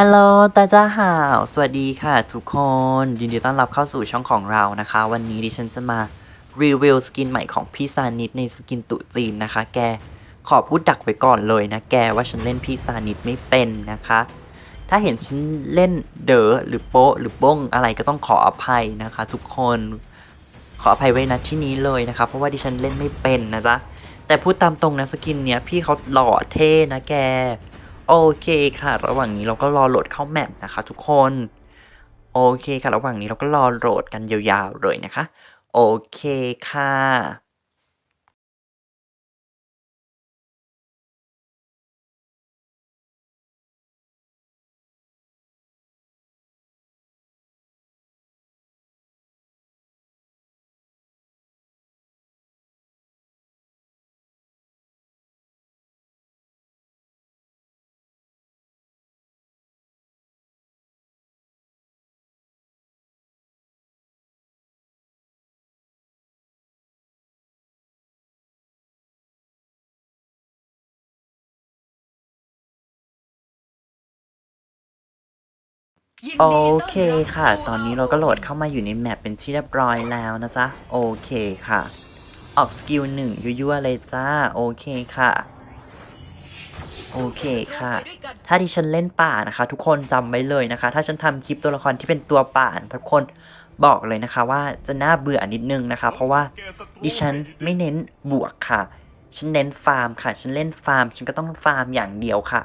ฮัลโหลตาจ้าห่าวสวัสดีค่ะทุกคน ยินดีต้อนรับเข้าสู่ช่องของเรานะคะ วันนี้ดิฉันจะมารีวิวสกินใหม่ของพี่ซานิดในสกินตุจีนนะคะ แกขอพูดดักไว้ก่อนเลยนะ แกว่าฉันเล่นพี่ซานิดไม่เป็นนะคะ ถ้าเห็นฉันเล่นเด๋อหรือโป๊ะหรือบ้งอะไรก็ต้องขออภัยนะคะ ทุกคนขออภัยไว้นะที่นี้เลยนะคะ เพราะว่าดิฉันเล่นไม่เป็นนะจ๊ะแต่พูดตามตรงนะสกินเนี้ยพี่เขาหล่อเท่นะแก โอเคค่ะ ระหว่างนี้เราก็รอโหลดเข้าแมปนะคะ ทุกคน โอเคค่ะ ระหว่างนี้เราก็รอโหลดกันยาวๆเลยนะคะ โอเคค่ะ โอเคค่ะ ตอนนี้เราก็โหลดเข้ามาอยู่ในแมปเป็นที่เรียบร้อยแล้วนะจ๊ะ โอเคค่ะ ออกสกิลหนึ่งยั่วๆเลยจ้า โอเคค่ะ โอเคค่ะ ถ้าดิฉันเล่นป่านะคะ ทุกคนจำไว้เลยนะคะ ถ้าฉันทำคลิปตัวละครที่เป็นตัวป่านะทุกคนบอกเลยนะคะว่าจะน่าเบื่อนิดนึงนะคะ เพราะว่าดิฉันไม่เน้นบวกค่ะ ฉันเน้นฟาร์มค่ะ ฉันเล่นฟาร์ม ฉันก็ต้องฟาร์มอย่างเดียวค่ะ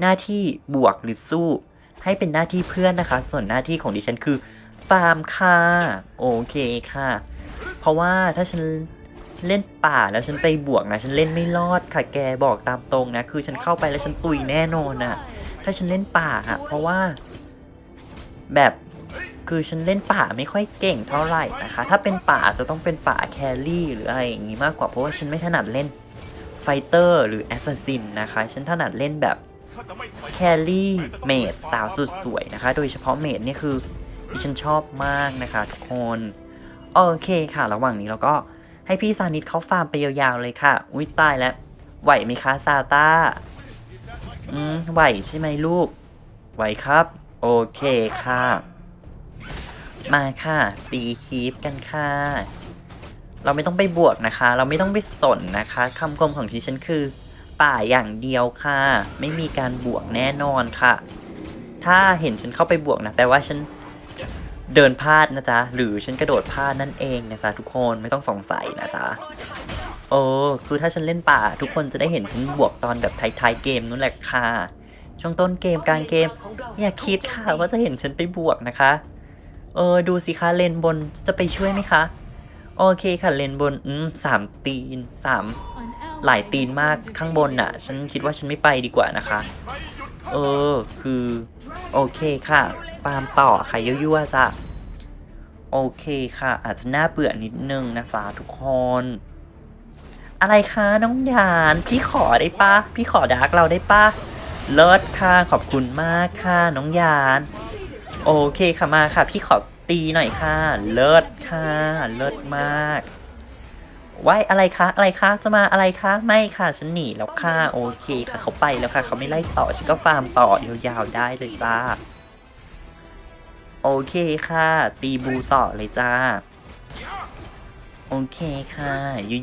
หน้าที่บวกหรือสู้ ให้เป็นหน้าที่เพื่อนนะคะ ส่วนหน้าที่ของดิฉันคือฟาร์มค่ะ โอเคค่ะ เพราะว่าถ้าฉันเล่นป่าแล้วฉันไปบวกนะ ฉันเล่นไม่รอดค่ะ แกบอกตามตรงนะ คือฉันเข้าไปแล้วฉันตุยแน่นอนอะถ้าฉันเล่นป่าอะเพราะว่า แบบคือฉันเล่นป่าไม่ค่อยเก่งเท่าไหร่นะคะ ถ้าเป็นป่าจะต้องเป็นป่าแครี่หรืออะไรอย่างงี้มากกว่าเพราะว่าฉันไม่ถนัดเล่นไฟเตอร์หรือแอสซัสซินนะคะ ฉันถนัดเล่นแบบ แคลรี่เมดสาวสุดสวยนะคะ โดยเฉพาะเมดนี่คือดิฉันชอบมากนะคะทุกคน โอเคค่ะ ระหว่างนี้เราก็ให้พี่ซานิดเขาฟาร์มไปยาวๆเลยค่ะ อุ้ยตายแล้ว ไหวไหมคะซาต้าอืม ไหวใช่ไหมลูก ไหวครับ โอเคค่ะ มาค่ะ ตีคีปกันค่ะ เราไม่ต้องไปบวกนะคะ เราไม่ต้องไปสนนะคะคำคมของที่ฉันคือ ป่าอย่างเดียวค่ะ ไม่มีการบวกแน่นอนค่ะ ถ้าเห็นฉันเข้าไปบวกนะแปลว่าฉันเดินพลาดนะจ๊ะ หรือฉันกระโดดพลาดนั่นเองนะจ๊ะทุกคนไม่ต้องสงสัยนะจ๊ะโอ้คือถ้าฉันเล่นป่า ทุกคนจะได้เห็นฉันบวกตอนแบบท้ายๆเกมนั่นแหละค่ะ ช่วงต้นเกมกลางเกม อย่าคิดค่ะว่าจะเห็นฉันไปบวกนะคะ เออดูสิคะเลนบนจะไปช่วยไหมคะ โอเคค่ะเลนบนอืมสามตีนสาม หลายตีนมากข้างบนน่ะ ฉันคิดว่าฉันไม่ไปดีกว่านะคะ เออ คือ โอเคค่ะปาล์มต่อค่ะยั่วๆจ้ะโอเคค่ะ อาจจะน่าเบื่อนิดนึงนะจ๊ะทุกคน อะไรคะน้องยาน พี่ขอได้ปะพี่ขอดาร์กเราได้ปะเลิศค่ะขอบคุณมากค่ะน้องยาน โอเคค่ะมาค่ะ พี่ขอตีหน่อยค่ะ เลิศค่ะ เลิศมาก ไว้อะไรคะอะไรคะจะมาอะไรคะไม่ค่ะฉันหนีแล้วค่ะโอเคค่ะเขาไปแล้วค่ะเขาไม่ไล่ต่อฉันก็ฟาร์มต่อยาวๆได้เลยจ้าโอเคค่ะ ตีบูต่อเลยจ้า โอเคค่ะ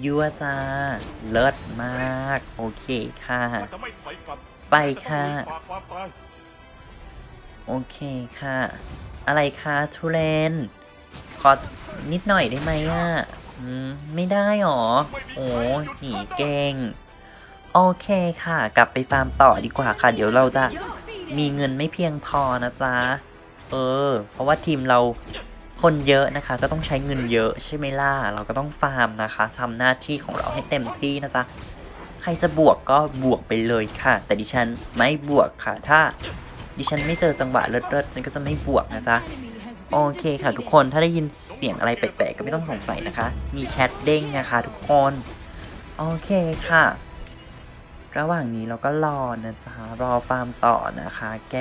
ยั่วๆจ้า เลิศมาก โอเคค่ะ ไปค่ะ โอเคค่ะ อะไรคะทุเรน ขอนิดหน่อยได้ไหมอะ อืม ไม่ได้หรอ โอ้หนีเก่ง โอเคค่ะ กลับไปฟาร์มต่อดีกว่าค่ะ เดี๋ยวเราจะมีเงินไม่เพียงพอนะจ๊ะ เออ เพราะว่าทีมเราคนเยอะนะคะ ก็ต้องใช้เงินเยอะใช่ไหมล่ะ เราก็ต้องฟาร์มนะคะทำหน้าที่ของเราให้เต็มที่นะจ๊ะ ใครจะบวกก็บวกไปเลยค่ะ แต่ดิฉันไม่บวกค่ะ ถ้าดิฉันไม่เจอจังหวะเลิศๆฉันก็จะไม่บวกนะจ๊ะ โอเคค่ะทุกคนถ้าได้ยินเสียงอะไรแปลกๆก็ไม่ต้องสงสัยนะคะ มีแชทเด้งนะคะทุกคน โอเคค่ะ ระหว่างนี้เราก็รอนะจ๊ะรอฟาร์มต่อนะคะ แก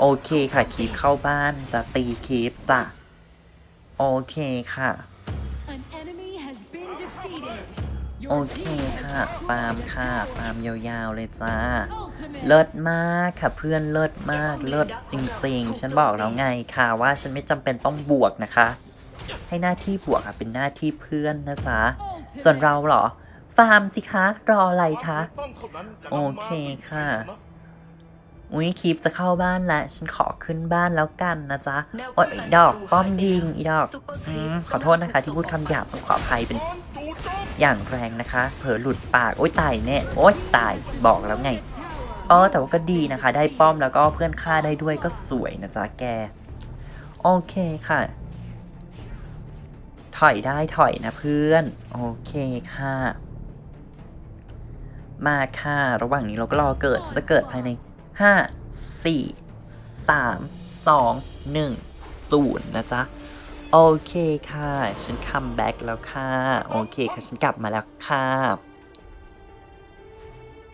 โอเคค่ะคีบเข้าบ้านจะตีคีบจ้ะโอเคค่ะ โอเคค่ะฟาร์มค่ะฟาร์มยาวๆเลยจ้า เลิศมากค่ะเพื่อนเลิศมากเลิศจริงๆ ฉันบอกแล้วไงค่ะว่าฉันไม่จำเป็นต้องบวกนะคะ ให้หน้าที่บวกอะเป็นหน้าที่เพื่อนนะจ๊ะส่วนเราเหรอ ฟาร์มสิคะ รออะไรคะ โอเคค่ะอุ้ยคลิปจะเข้าบ้านแล้ว ฉันขอขึ้นบ้านแล้วกันนะจ๊ะโอ้ยอีดอกป้อมยิงอีดอกอขอโทษนะคะ ที่พูดคำหยาบต้องขออภัยเป็น อย่างแรงนะคะ เผลอหลุดปากโอ้ยตายแน่โอ้ยตายบอกแล้วไงเออแต่ว่าก็ดีนะคะ ได้ป้อมแล้วก็เพื่อนฆ่าได้ด้วยก็สวยนะจ๊ะแก โอเคค่ะ ถอยได้ถอยนะเพื่อน โอเคค่ะ มาค่ะ ระหว่างนี้เราก็รอเกิดจะเกิดภายใน 5 4 3 2 1 0 นะจ๊ะ โอเคค่ะ ฉันคัมแบ็กแล้วค่ะ โอเคค่ะ ฉันกลับมาแล้วค่ะ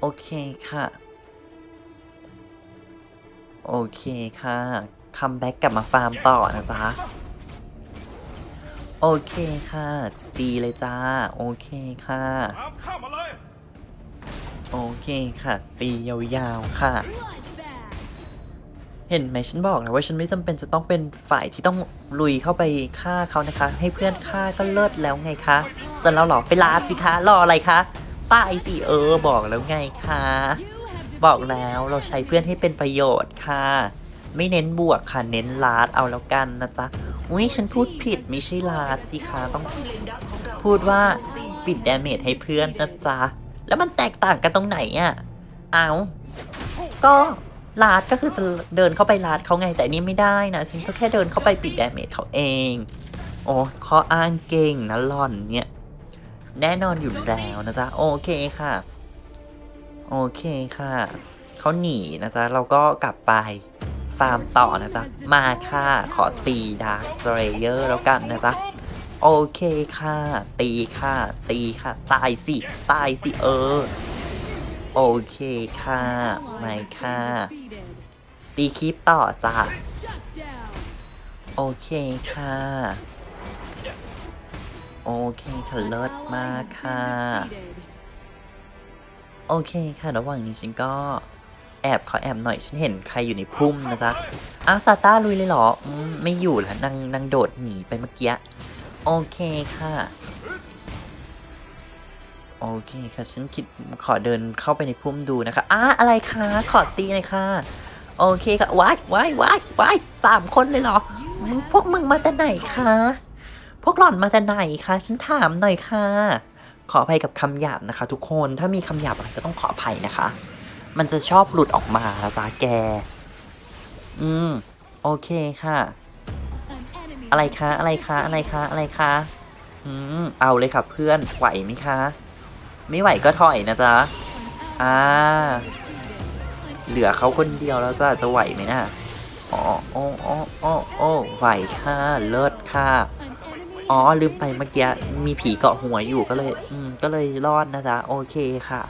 โอเคค่ะ โอเคค่ะคัมแบ็กกลับมาฟาร์มต่อนะจ๊ะ โอเคค่ะ ดีเลยจ้า โอเคค่ะตามข้ามาเลยโอเคค่ะ ตียาวๆค่ะ เห็นไหมฉันบอกแล้วว่าฉันไม่จำเป็นจะต้องเป็นฝ่ายที่ต้องลุยเข้าไปฆ่าเขานะคะ ให้เพื่อนฆ่าก็เลิศแล้วไงคะส่วนเราหรอไปลาสิคะรออะไรคะตายสิเออบอกแล้วไงคะบอกแล้วเราใช้เพื่อนให้เป็นประโยชน์ค่ะ ไม่เน้นบวกค่ะเน้นลาดเอาแล้วกันนะจ๊ะอุ้ยฉันพูดผิดไม่ใช่ลาดสิคะต้องพูดว่าปิดดาเมจให้เพื่อนนะจ๊ะแล้วมันแตกต่างกันตรงไหนอะเอาก็ ลาดก็คือเดินเข้าไปลาดเขาไงแต่นี่ไม่ได้นะฉันก็แค่เดินเข้าไปปิดแดเมจเขาเอง โอ้ข้ออ้างเก่งนะหล่อนเนี่ย แน่นอนอยู่แล้วนะจ๊ะ โอเคค่ะ โอเคค่ะ เขาหนีนะจ๊ะ เราก็กลับไปฟาร์มต่อนะจ๊ะ มาค่ะ ขอตีดาร์คเลเยอร์แล้วกันนะจ๊ะ โอเคค่ะ ตีค่ะ ตีค่ะ ตายสิ ตายสิเออ โอเคค่ะไม่ค่ะตีคลิปต่อจ้ะโอเคค่ะ โอเคค่ะเลิศมากค่ะ โอเคค่ะ ระหว่างนี้ฉันก็แอบขอแอบหน่อย ฉันเห็นใครอยู่ในพุ่มนะจ๊ะอ้าวซาต้าลุยเลยเหรอ ไม่อยู่แล้วนางนางโดดหนีไปเมื่อกี้ โอเคค่ะ โอเคค่ะฉันคิดขอเดินเข้าไปในพุ่มดูนะคะอ้าอะไรคะขอตีหน่อยค่ะ โอเคค่ะว้ายว้ายว้ายว้ายสามคนเลยเหรอมึงพวกมึงมาแต่ไหนคะพวกหล่อนมาแต่ไหนคะฉันถามหน่อยค่ะ ขออภัยกับคำหยาบนะคะ ทุกคนถ้ามีคำหยาบอะไรก็ต้องขออภัยนะคะ มันจะชอบหลุดออกมาละจ้าแก อืม โอเคค่ะ อะไรคะอะไรคะอะไรคะอะไรคะอืมเอาเลยค่ะเพื่อนไหวไหมคะ ไม่ไหวก็ถอยนะจ๊ะ อ่า เหลือเขาคนเดียวแล้วจ้ะจะไหวไหมนะอ๋อโอ้โอ้โอ้โอ้ไหวค่ะเลิศค่ะ อ๋อลืมไปเมื่อกี้มีผีเกาะหัวอยู่ก็เลย อืม ก็เลยรอดนะจ๊ะ โอเคค่ะ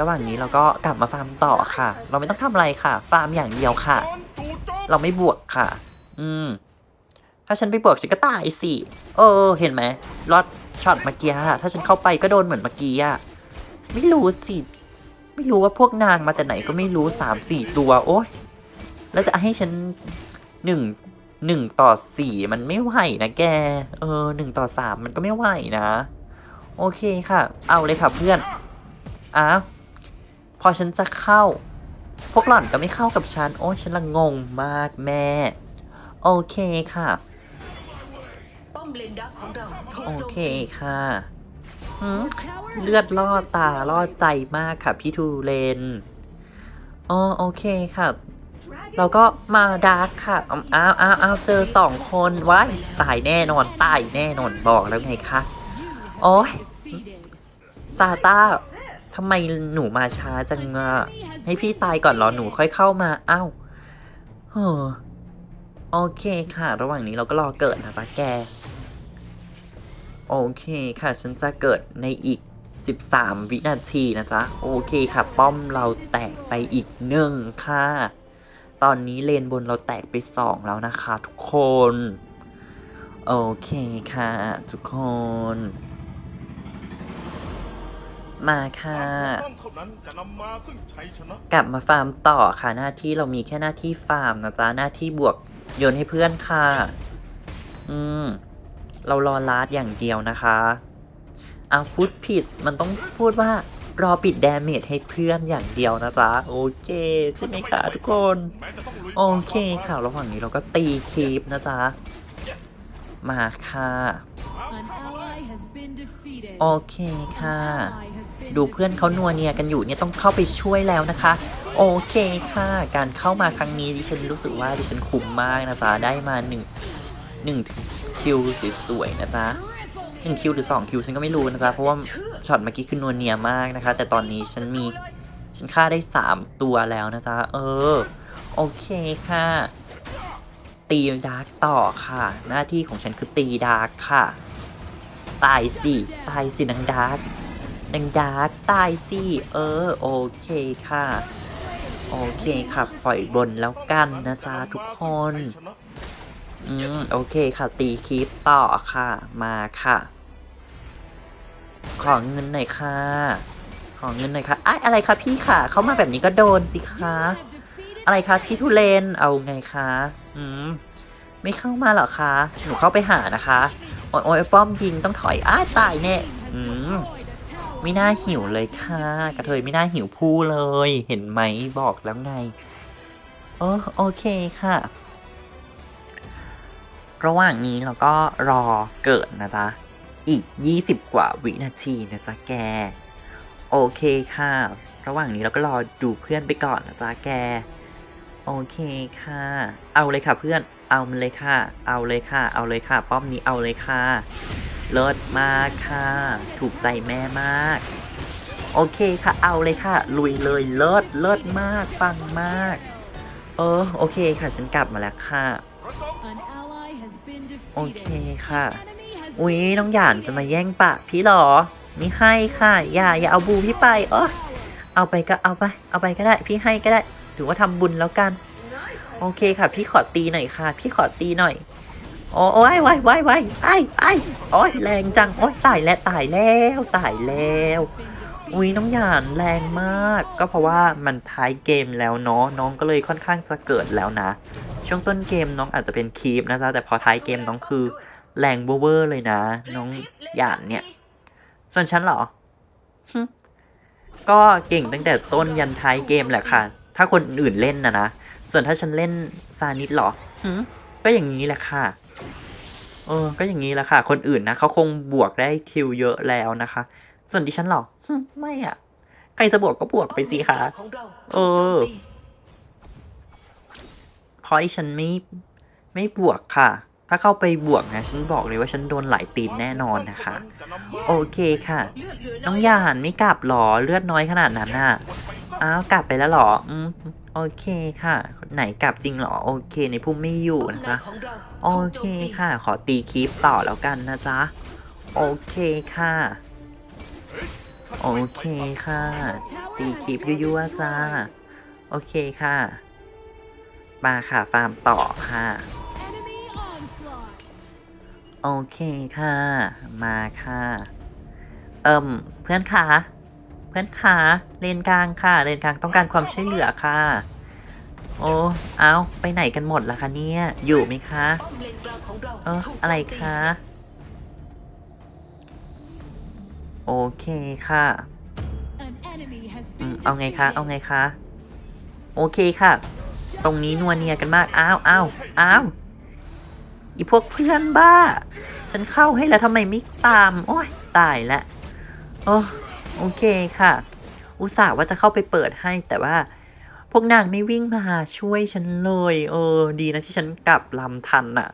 ระหว่างนี้เราก็กลับมาฟาร์มต่อค่ะ เราไม่ต้องทำอะไรค่ะ ฟาร์มอย่างเดียวค่ะ เราไม่บวกค่ะ อืม ถ้าฉันไปบวกฉันก็ตายสิ เออ เห็นไหมรอด ช็อตเมื่อกี้อะถ้าฉันเข้าไปก็โดนเหมือนเมื่อกี้อะไม่รู้สิ ไม่รู้ว่าพวกนางมาแต่ไหนก็ไม่รู้สามสี่ตัวโอ๊ยแล้วจะให้ฉันหนึ่งหนึ่งต่อสี่มันไม่ไหวนะแก เออหนึ่งต่อสามมันก็ไม่ไหวนะ โอเคค่ะ เอาเลยค่ะเพื่อนอ้าวพอฉันจะเข้า พวกหล่อนก็ไม่เข้ากับฉัน โอ้ยฉันละงงมากแม่ โอเคค่ะ มเลนดักของเราถูกโอโจมเคตีค่ะหืมเลือดล่อตาล่อใจมากค่ะพี่ทูเลนอ๋อโอเคค่ะเราก็มาดาร์กค่ะอ้าวอ้าวอ้าวอ้าวเจอสองคนว้ายตายแน่นอนตายแน่นอนบอกแล้วไงคะโอ้ยซาต้าทำไมหนูมาช้าจังอะให้พี่ตายก่อนเหรอหนูค่อยเข้ามาอ้าวเฮ้อโอเคค่ะ ระหว่างนี้เราก็รอเกิดนะตาแก โอเคค่ะ ฉันจะเกิดในอีก 13 วินาทีนะจ๊ะ โอเคค่ะ ป้อมเราแตกไปอีกหนึ่งค่ะ ตอนนี้เลนบนเราแตกไป 2 แล้วนะคะทุกคน โอเคค่ะ ทุกคน มาค่ะต้องเท่านั้นจะนำมาซึ่งชัยชนะ กลับมาฟาร์มต่อค่ะหน้าที่เรามีแค่หน้าที่ฟาร์มนะจ๊ะ หน้าที่บวกโยนให้เพื่อนค่ะ อืม เรารอลาดอย่างเดียวนะคะเอาพูดผิดมันต้องพูดว่ารอปิดแดเมจให้เพื่อนอย่างเดียวนะจ๊ะ โอเคใช่ไหมคะทุกคน โอเคค่ะระหว่างนี้เราก็ตีคีปนะจ๊ะ มาค่ะ โอเคค่ะ ดูเพื่อนเขานัวเนียกันอยู่เนี่ยต้องเข้าไปช่วยแล้วนะคะ โอเคค่ะ การเข้ามาครั้งนี้ดิฉันรู้สึกว่าดิฉันคุ้มมากนะจ๊ะได้มาหนึ่ง หนึ่งคิวสวยๆนะจ๊ะหนึ่งคิวหรือสองคิวฉันก็ไม่รู้นะจ๊ะเพราะว่าช็อตเมื่อกี้คือนัวเนียมากนะคะ แต่ตอนนี้ฉันมีฉันฆ่าได้สามตัวแล้วนะจ๊ะเออ โอเคค่ะ ตีดาร์กต่อค่ะ หน้าที่ของฉันคือตีดาร์กค่ะ ตายสิตายสินางดาร์กดังดาร์กตายสิเออ โอเคค่ะ โอเคค่ะปล่อยบนแล้วกันนะจ๊ะทุกคน อืม โอเคค่ะ ตีคลิปต่อค่ะ มาค่ะ ขอเงินหน่อยค่ะ ขอเงินหน่อยค่ะอ้ายอะไรคะพี่ค่ะ เขามาแบบนี้ก็โดนสิคะ อะไรคะพี่ทุเรนเอาไงคะ อืม ไม่เข้ามาหรอคะ หนูเข้าไปหานะคะ โอ้ยโอ้ยป้อมยิงต้องถอย อ้ายตายแน่ อืม ไม่น่าหิวเลยค่ะ กระเทยไม่น่าหิวผู้เลย เห็นไหมบอกแล้วไงโอ้โอเคค่ะ ระหว่างนี้เราก็รอเกิดนะจ๊ะ อีก 20 กว่าวินาทีนะจ๊ะแก โอเคค่ะ ระหว่างนี้เราก็รอดูเพื่อนไปก่อนนะจ๊ะแก โอเคค่ะ เอาเลยค่ะเพื่อน เอามันเลยค่ะ เอาเลยค่ะ เอาเลยค่ะ ป้อมนี้เอาเลยค่ะเลิศมากค่ะ ถูกใจแม่มาก โอเคค่ะ เอาเลยค่ะ ลุยเลยเลิศเลิศมาก ปังมาก เออ โอเคค่ะ ฉันกลับมาแล้วค่ะ โอเค defeated. ค่ะ Enemy has อุ๊ย been น้องหยานจะมาแย่งปากพี่เหรอไม่ให้ค่ะ อย่าอย่าเอาบูพี่ไปเออเอาไปก็เอาไป เอาไปก็ได้ พี่ให้ก็ได้ ถือว่าทำบุญแล้วกัน โอเคค่ะ พี่ขอตีหน่อยค่ะ พี่ขอตีหน่อยโอ้โอ้ยว้ายว้ายว้ายไอ้ไอ้โอ้ยแรงจังโอ้ยตายแล้วตายแล้วตายแล้ว been defeated. อุ้ยน้องหยานแรงมาก ก็เพราะว่ามันท้ายเกมแล้วเนาะน้องก็เลยค่อนข้างจะเกิดแล้วนะ ช่วงต้นเกมน้องอาจจะเป็นคีปนะจ๊ะแต่พอท้ายเกมน้องคือแรงเวอร์เลยนะ น้องหยานเนี่ย ส่วนฉันเหรอฮึก็เก่งตั้งแต่ต้นยันท้ายเกมแหละค่ะ ถ้าคนอื่นเล่นนะนะ ส่วนถ้าฉันเล่นซานิดเหรอฮึก็อย่างนี้แหละค่ะ เออ ก็อย่างนี้แหละค่ะ คนอื่นนะเขาคงบวกได้คิวเยอะแล้วนะคะ ส่วนดิฉันเหรอฮึไม่อะใครจะบวกก็บวกไปสิคะ เออ เพราะดิฉันไม่ไม่บวกค่ะ ถ้าเข้าไปบวกนะฉันบอกเลยว่าฉันโดนหลายตีนแน่นอนนะคะ โอเคค่ะ น้องยานไม่กลับหรอเลือดน้อยขนาดนั้นน่ะอ้าวกลับไปแล้วหรออืมโอเคค่ะ ไหนกลับจริงหรอ โอเค ในพุ่มไม่อยู่นะคะ โอเคค่ะ ขอตีคลิปต่อแล้วกันนะจ๊ะ โอเคค่ะ โอเคค่ะ ตีคลิปยั่วๆจ้า โอเคค่ะ มาค่ะ ฟาร์มต่อค่ะ Enemy onslaught. โอเคค่ะ มาค่ะ เอิ่ม เพื่อนขาเพื่อนขาเลนกลางค่ะ เลนกลางต้องการความช่วยเหลือค่ะ โอ้ เอาไปไหนกันหมดล่ะคะเนี่ย อยู่ไหมคะป้อมเลนกลางของเราเออถูกอะไรโจมตีคะ โอเคค่ะ An enemy has อืม been เอาไงคะ เอา defeated. ไงคะ โอเคค่ะ ตรงนี้นัวเนียกันมาก อ้าวอ้าวอ้าวอีพวกเพื่อนบ้า ฉันเข้าให้แล้วทำไมไม่ตาม โอ้ยตายละโอ้โอเคค่ะ อุตส่าห์ว่าจะเข้าไปเปิดให้แต่ว่า พวกนางไม่วิ่งมาช่วยฉันเลย เออ ดีนะที่ฉันกลับลำทันน่ะ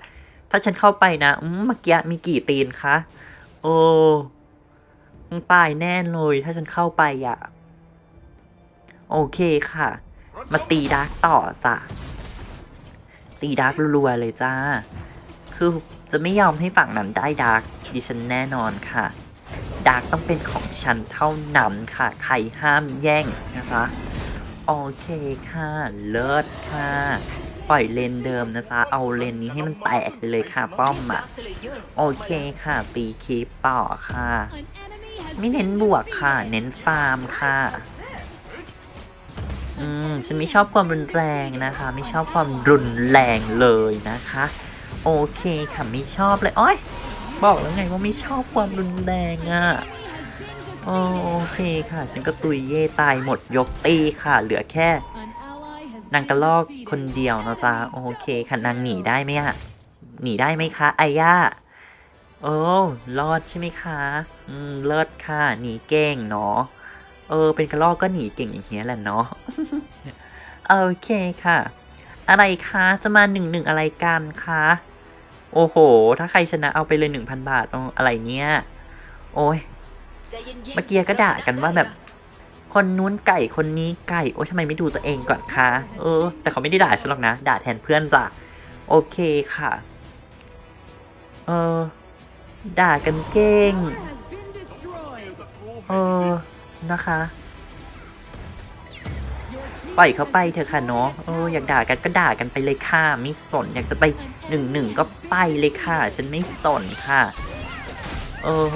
ถ้าฉันเข้าไปนะอืมเมื่อกี้มีกี่ตีนคะโอ้ตายแน่เลยถ้าฉันเข้าไปอะโอเคค่ะ มาตีดาร์กต่อจ้ะ ตีดาร์กรัวๆเลยจ้า คือจะไม่ยอมให้ฝั่งนั้นได้ดาร์กดิฉันแน่นอนค่ะดาร์กต้องเป็นของฉันเท่านั้นค่ะ ใครห้ามแย่งนะคะ โอเคค่ะ เลิศค่ะ ปล่อยเลนเดิมนะจ๊ะ เอาเลนนี้ให้มันแตกไปเลยค่ะ ป้อมอะโอเคค่ะ ตีคีปต่อค่ะ ไม่เน้นบวกค่ะ เน้นฟาร์มค่ะ อืมฉันไม่ชอบความรุนแรงนะคะ ไม่ชอบความรุนแรงเลยนะคะ โอเคค่ะไม่ชอบเลยโอ้ยบอกแล้วไงว่าไม่ชอบความรุนแรงอะ่ะโอเคค่ะ ฉันก็ตุยเย่ตายหมดยกตีค่ะ เหลือแค่ นางกระลอกคนเดียวนะจ๊ะโอเคค่ะนางหนีได้ไหมอะหนีได้ไหมคะไอย่าโอ้รอดใช่ไหมคะ อืมเลิศค่ะหนีเก่งเนาะ เออ เป็นกระลอกก็หนีเก่งอย่างเงี้ยแหละเนาะโอเคค่ะ อะไรคะจะมาหนึ่งหนึ่งอะไรกันคะโอ้โห ถ้าใครชนะเอาไปเลยหนึ่งพันบาทอะไรเนี่ยโอ้ยเมื่อกี้ก็ด่ากันว่าแบบ คนนู้นไก่คนนี้ไก่ โอ้ยทำไมไม่ดูตัวเองก่อนคะเออ แต่เขาไม่ได้ด่าฉันหรอกนะ ด่าแทนเพื่อนจ้ะโอเคค่ะ เออ ด่ากันเก่ง เออ นะคะ ปล่อยเขาไปเถอะค่ะเนาะเอออยากด่ากันก็ด่ากันไปเลยค่ะไม่สนอยากจะไปหนึ่งหนึ่งก็ไปเลยค่ะ ฉันไม่สนค่ะ เออ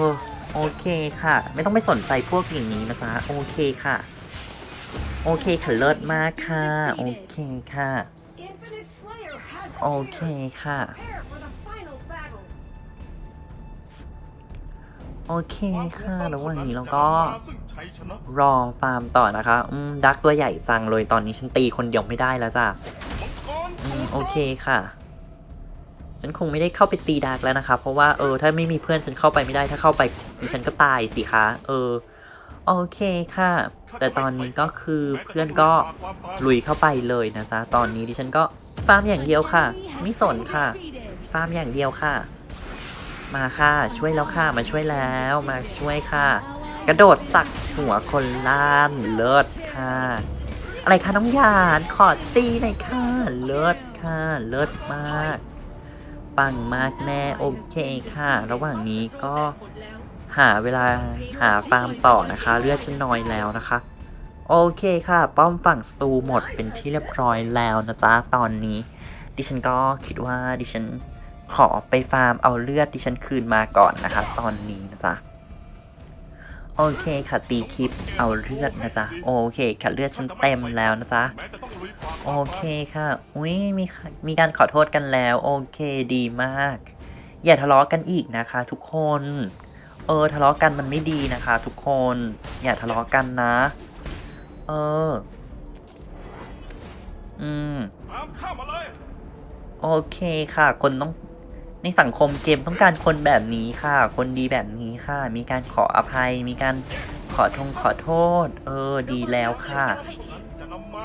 โอเคค่ะ ไม่ต้องไปสนใจพวกอย่างนี้นะจ๊ะโอเคค่ะ โอเคค่ะเลิศมากค่ะ โอเคค่ะ โอเคค่ะ โอเคค่ะแล้ววันนี้เราก็จะนำมาซึ่งชัยชนะรอฟาร์มต่อนะคะอืมดักตัวใหญ่จังเลยตอนนี้ฉันตีคนเดียวไม่ได้แล้วจ้ะมังกรอืมโอเคค่ะ ฉันคงไม่ได้เข้าไปตีดาร์กแล้วนะคะ เพราะว่าเออถ้าไม่มีเพื่อนฉันเข้าไปไม่ได้ ถ้าเข้าไปดิฉันก็ตายสิคะ เออ โอเคค่ะ แต่ตอนนี้ก็คือเพื่อนก็ลุยเข้าไปเลยนะจ๊ะ ตอนนี้ดิฉันก็ฟาร์มอย่างเดียวค่ะ ไม่สนค่ะ ฟาร์มอย่างเดียวค่ะ มาค่ะ ช่วยแล้วค่ะ มาช่วยแล้ว มาช่วยค่ะ กระโดดสักหัวคนล้านเลิศค่ะ อะไรคะน้องหยานขอตีหน่อยค่ะ เลิศค่ะ เลิศมาก ปังมากแน่โอเคค่ะ ระหว่างนี้ก็หมดแล้วหาเวลาหาฟาร์มต่อนะคะ เลือดฉันน้อยแล้วนะคะ โอเคค่ะ ป้อมฝั่งสตูหมดเป็นที่เรียบร้อยแล้วนะจ๊ะตอนนี้ ดิฉันก็คิดว่าดิฉัน ขอไปฟาร์มเอาเลือดดิฉันคืนมาก่อนนะคะตอนนี้นะจ๊ะโอเคค่ะตีคลิปเอาเลือดนะจ๊ะโอเคค่ะเลือดฉันเต็มแล้วนะจ๊ะโอเคค่ะอุ้ยมีมีการขอโทษกันแล้ว โอเคดีมาก อย่าทะเลาะกันอีกนะคะ ทุกคน เออทะเลาะกันมันไม่ดีนะคะ ทุกคน อย่าทะเลาะกันนะ เออ อืมโอเคค่ะ คนต้อง ในสังคมเกมต้องการคนแบบนี้ค่ะ คนดีแบบนี้ค่ะ มีการขออภัย มีการขอทงขอโทษ เออ ดีแล้วค่ะ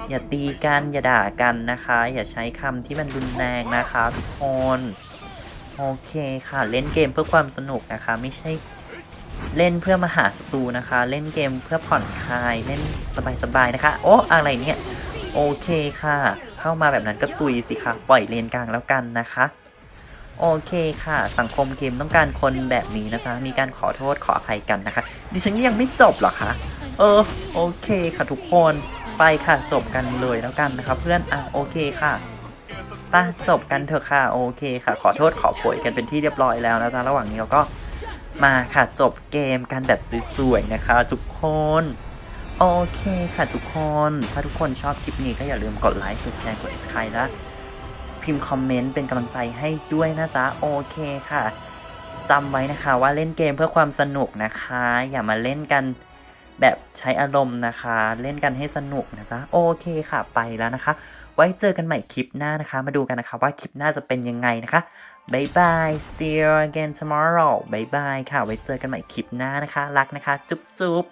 อย่าตีกัน อย่าด่ากันนะคะ อย่าใช้คำที่มันรุนแรงนะคะทุกคน โอเคค่ะ เล่นเกมเพื่อความสนุกนะคะ ไม่ใช่เล่นเพื่อมาหาศัตรูนะคะ เล่นเกมเพื่อผ่อนคลาย เล่นสบายๆนะคะ โอ้อะไรเนี่ย โอเคค่ะ เข้ามาแบบนั้นก็ตุยสิคะปล่อยเลนกลางแล้วกันนะคะ โอเคค่ะ สังคมเกมต้องการคนแบบนี้นะคะ มีการขอโทษขออภัยกันนะคะ ดิฉันยังไม่จบเหรอคะ เออ โอเคค่ะทุกคนไปค่ะจบกันเลยแล้วกันนะคะเพื่อนอะโอเคค่ะป้าจบกันเถอะค่ะโอเคค่ะ ขอโทษขอโผยกันเป็นที่เรียบร้อยแล้วนะจ๊ะระหว่างนี้เราก็มาค่ะจบเกมกันแบบสวยๆนะคะ ทุกคนโอเคค่ะทุกคน ถ้าทุกคนชอบคลิปนี้ก็อย่าลืมกดไลค์กดแชร์กด subscribe และ พิมพ์คอมเมนต์เป็นกำลังใจให้ด้วยนะจ๊ะโอเคค่ะจำไว้นะคะว่าเล่นเกมเพื่อความสนุกนะคะ อย่ามาเล่นกันแบบใช้อารมณ์นะคะ เล่นกันให้สนุกนะจ๊ะโอเคค่ะไปแล้วนะคะ ไว้เจอกันใหม่คลิปหน้านะคะ มาดูกันนะคะว่าคลิปหน้าจะเป็นยังไงนะคะบายบาย see you again tomorrow บายบายค่ะ ไว้เจอกันใหม่คลิปหน้านะคะ รักนะคะ จุ๊บจุ๊บ